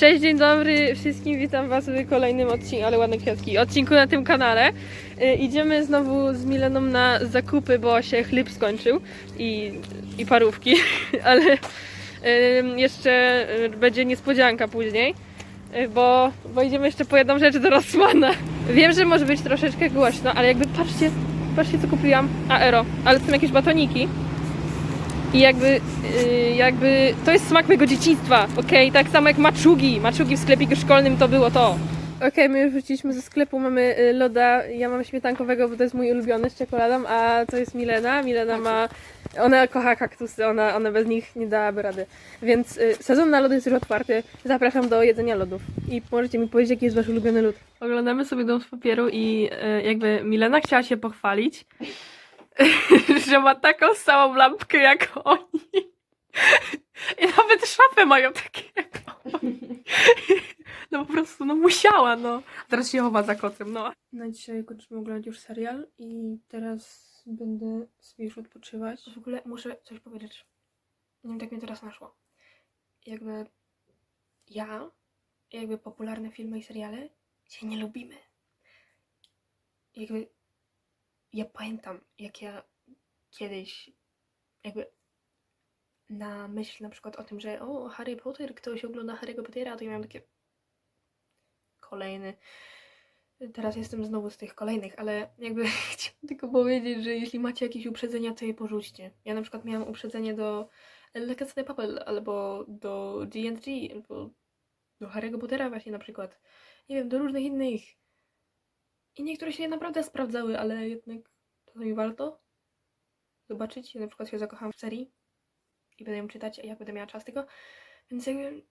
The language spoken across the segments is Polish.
Cześć, dzień dobry wszystkim, witam was w kolejnym odcinku, ale ładne kwiatki, odcinku na tym kanale. Y, idziemy znowu z Mileną na zakupy, bo się chleb skończył i, i parówki, ale y, jeszcze y, będzie niespodzianka później, y, bo, bo idziemy jeszcze po jedną rzecz do Rossmana. Wiem, że może być troszeczkę głośno, ale jakby patrzcie, patrzcie co kupiłam, aero, ale są jakieś batoniki. I jakby, yy, jakby to jest smak mojego dzieciństwa, okej? Tak samo jak maczugi. Maczugi w sklepiku szkolnym to było to. Okej, my już wróciliśmy ze sklepu, mamy y, loda, ja mam śmietankowego, bo to jest mój ulubiony z czekoladą, a to jest Milena. Milena ma, ona kocha kaktusy, ona, ona bez nich nie dałaby rady. Więc y, sezon na lody jest już otwarty, zapraszam do jedzenia lodów. I możecie mi powiedzieć, jaki jest wasz ulubiony lód. Oglądamy sobie dom z papieru i y, jakby Milena chciała się pochwalić, że ma taką samą lampkę jak oni. I nawet szafę mają takie jak oni. No po prostu, no musiała, no. Teraz się chowa za kotem, no. Na dzisiaj kończymy oglądać już serial i teraz będę sobie już odpoczywać. W ogóle muszę coś powiedzieć. Nie wiem, tak mnie teraz naszło. Jakby ja, jakby popularne filmy i seriale się nie lubimy. Jakby ja pamiętam, jak ja kiedyś jakby na myśl na przykład o tym, że o, Harry Potter, ktoś ogląda Harry'ego Pottera, to ja miałam takie kolejny. Teraz jestem znowu z tych kolejnych, ale jakby chciałam tylko powiedzieć, że jeśli macie jakieś uprzedzenia, to je porzućcie. Ja na przykład miałam uprzedzenie do La Casa de Papel, albo do D&D, albo do Harry'ego Pottera właśnie na przykład. Nie wiem, do różnych innych. I niektóre się naprawdę sprawdzały, ale jednak czasami warto zobaczyć. Ja na przykład się zakocham w serii i będę ją czytać, jak będę miała czas tylko. Więc jakby,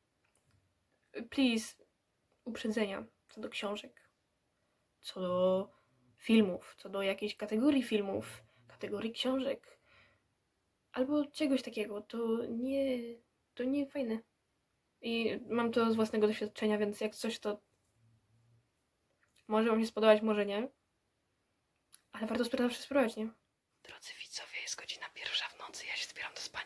please, uprzedzenia co do książek, co do filmów, co do jakiejś kategorii filmów, kategorii książek, albo czegoś takiego, to nie, to nie fajne. I mam to z własnego doświadczenia, więc jak coś to może Wam się spodobać, może nie. Ale warto sprawdzić, spróbować, nie? Drodzy widzowie, jest godzina pierwsza w nocy, ja się zbieram do spania,